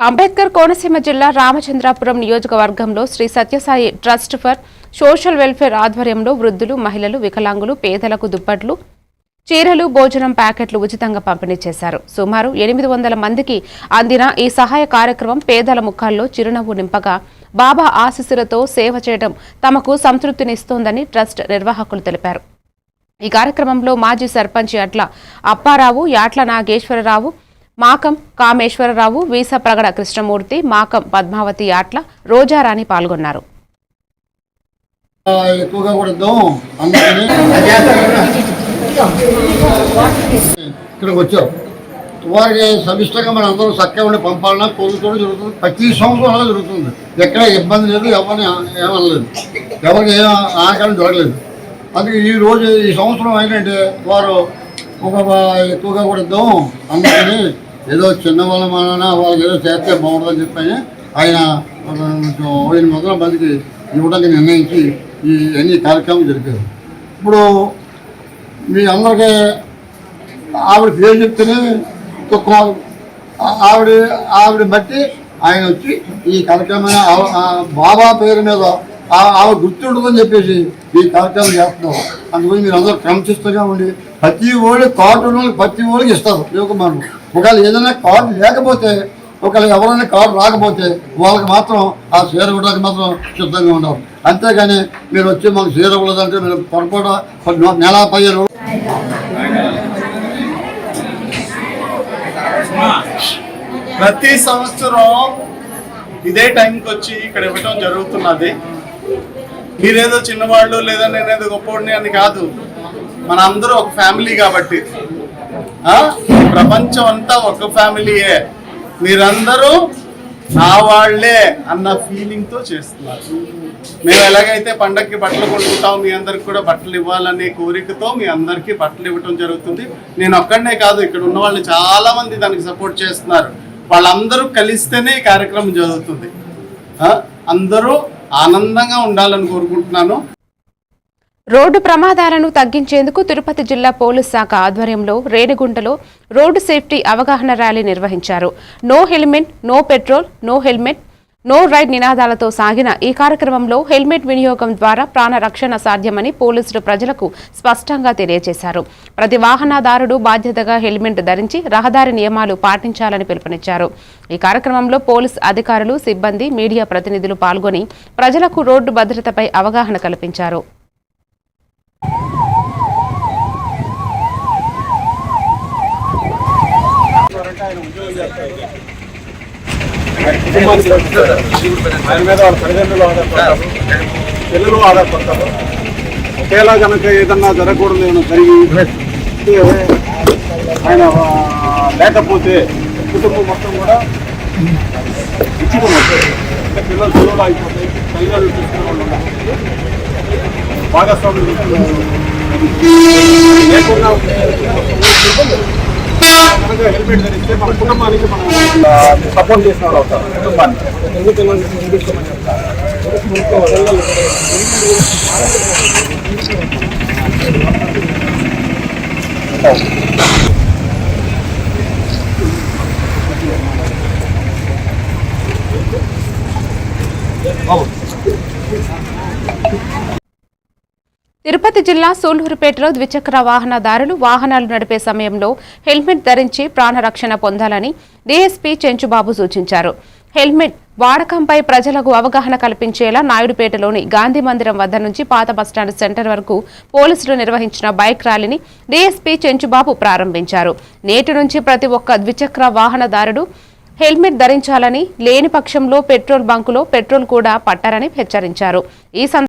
అంబేద్కర్ కోనసీమ జిల్లా రామచంద్రాపురం నియోజకవర్గంలో Sri Sathya Sai trust for social welfare ఆధ్వర్యంలో వృద్ధులు మహిళలు వికలాంగులు పేదలకు దుప్పట్లు చీరలు భోజనం ప్యాకెట్లు ఉచితంగా పంపిణీ చేశారు. సుమారు ఎనిమిది వందల మందికి అందిన ఈ సహాయ కార్యక్రమం పేదల ముఖాల్లో చిరునవ్వు నింపగా బాబా ఆశీస్సులతో సేవ చేయడం తమకు సంతృప్తినిస్తోందని ట్రస్ట్ నిర్వాహకులు తెలిపారు. ఈ కార్యక్రమంలో మాజీ సర్పంచ్ అట్ల అప్పారావు యాట్ల నాగేశ్వరరావు మాకం కామేశ్వరరావు వీసప్రగడ కృష్ణమూర్తి మాకం పద్మావతి యాట్ల రోజారాణి పాల్గొన్నారు. ఇక్కడికి వచ్చాం. వారికి సమిష్టంగా మనం అందరం చక్కగా ఉండి పంపాలన్నా కోరుతూ జరుగుతుంది. ప్రతి సంవత్సరం అలా జరుగుతుంది. ఎక్కడ ఇబ్బంది లేదు ఎవరిని ఏమనలేదు. ఎవరికి ఏం ఆకారం జరగలేదు అందుకే ఈ రోజు ఈ సంవత్సరం ఏంటంటే వారు ఒక ఎక్కువగా కూడద్దాం అందుకని ఏదో చిన్న వాళ్ళ మన వాళ్ళకి ఏదో చేస్తే బాగుంటుందని చెప్పని ఆయన కొంచెం ఎనిమిది వందల మందికి ఇవ్వడానికి నిర్ణయించి ఈ అన్ని కార్యక్రమం జరిపారు. ఇప్పుడు మీ అందరికీ ఆవిడ పేరు చెప్తేనే తక్కువ ఆవిడ ఆవిడ బట్టి ఆయన వచ్చి ఈ కార్యక్రమాన్ని బాబా పేరు మీద ఆ- ఆవిడ చెప్పేసి ఈ కార్యక్రమం చేస్తున్నాం. అందుకని మీరు అందరూ క్రమశిస్తగా ఉండి ప్రతి ఓడి కార్డు ఉన్న ప్రతి ఓడికి ఇస్తారు. యువకుమారు ఒకవేళ ఏదైనా కార్డు లేకపోతే ఒకవేళ ఎవరైనా కార్డు రాకపోతే వాళ్ళకి మాత్రం ఆ చీర ఇవ్వడానికి మాత్రం సిద్ధంగా ఉండాలి. అంతేగాని మీరు వచ్చి మాకు చీర ఇవ్వలేదంటే మీరు పొరపాటు నెల పదిహేను రోజులు ప్రతి సంవత్సరం ఇదే టైంకి వచ్చి ఇక్కడ ఇవ్వటం జరుగుతున్నది. మీరేదో చిన్నవాళ్ళు లేదా నేనేదో గొప్పవాడిని అని కాదు. మన అందరూ ఒక ఫ్యామిలీ కాబట్టి. ప్రపంచం అంతా ఒక ఫ్యామిలీయే. మీరందరూ నా వాళ్ళే అన్న ఫీలింగ్తో చేస్తున్నారు. మేము ఎలాగైతే పండక్కి బట్టలు కొనుక్కుంటాం మీ అందరికి కూడా బట్టలు ఇవ్వాలనే కోరికతో మీ అందరికీ బట్టలు ఇవ్వటం జరుగుతుంది. నేను ఒక్కడనే కాదు ఇక్కడ ఉన్న వాళ్ళు చాలా మంది దానికి సపోర్ట్ చేస్తున్నారు. వాళ్ళందరూ కలిస్తేనే ఈ కార్యక్రమం జరుగుతుంది. అందరూ ఆనందంగా ఉండాలని కోరుకుంటున్నాను. రోడ్డు ప్రమాదాలను తగ్గించేందుకు తిరుపతి జిల్లా పోలీస్ శాఖ ఆధ్వర్యంలో రేణిగుంటలో రోడ్డు సేఫ్టీ అవగాహన ర్యాలీ నిర్వహించారు. No helmet no petrol no helmet no ride నినాదాలతో సాగిన ఈ కార్యక్రమంలో హెల్మెట్ వినియోగం ద్వారా ప్రాణ రక్షణ సాధ్యమని పోలీసులు ప్రజలకు స్పష్టంగా తెలియజేశారు. ప్రతి వాహనదారుడు బాధ్యతగా హెల్మెట్ ధరించి రహదారి నియమాలు పాటించాలని పిలుపునిచ్చారు. ఈ కార్యక్రమంలో పోలీస్ అధికారులు సిబ్బంది మీడియా ప్రతినిధులు పాల్గొని ప్రజలకు రోడ్డు భద్రతపై అవగాహన కల్పించారు. ఆయన మీద వాళ్ళ తల్లిదండ్రులు ఆధారపడతారు పిల్లలు ఆధారపడతారు ఒకేలా కనుక ఏదన్నా జరగకూడదు ఏమైనా జరిగి ఆయన లేకపోతే కుటుంబం మొత్తం కూడా ఇచ్చిపోతుంది అంటే పిల్లలు పిల్లలు అయిపోతాయి తల్లిదండ్రులు చూసుకునే వాళ్ళు ఉండాలి. భాగస్వాములు లేకుండా కనుక హెల్మెట్ ధరిస్తే మన కుటుంబానికి మనం సపోర్ట్ చేసిన వాళ్ళు అవుతారు. కుటుంబాన్ని తిరుపతి జిల్లా సూళ్ళూరుపేటలో ద్విచక్ర వాహనదారులు వాహనాలు నడిపే సమయంలో హెల్మెట్ ధరించి ప్రాణరక్షణ పొందాలని డీఎస్పీ చెంచుబాబు సూచించారు. హెల్మెట్ వాడకంపై ప్రజలకు అవగాహన కల్పించేలా నాయుడుపేటలోని గాంధీ మందిరం వద్ద నుంచి పాత బస్టాండ్ సెంటర్ వరకు పోలీసులు నిర్వహించిన బైక్ ర్యాలీని డీఎస్పీ చెంచుబాబు ప్రారంభించారు. నేటి నుంచి ప్రతి ఒక్క ద్విచక్ర వాహనదారుడు హెల్మెట్ ధరించాలని లేని పక్షంలో పెట్రోల్ బంకులో పెట్రోల్ కూడా పట్టారని హెచ్చరించారు. ఈ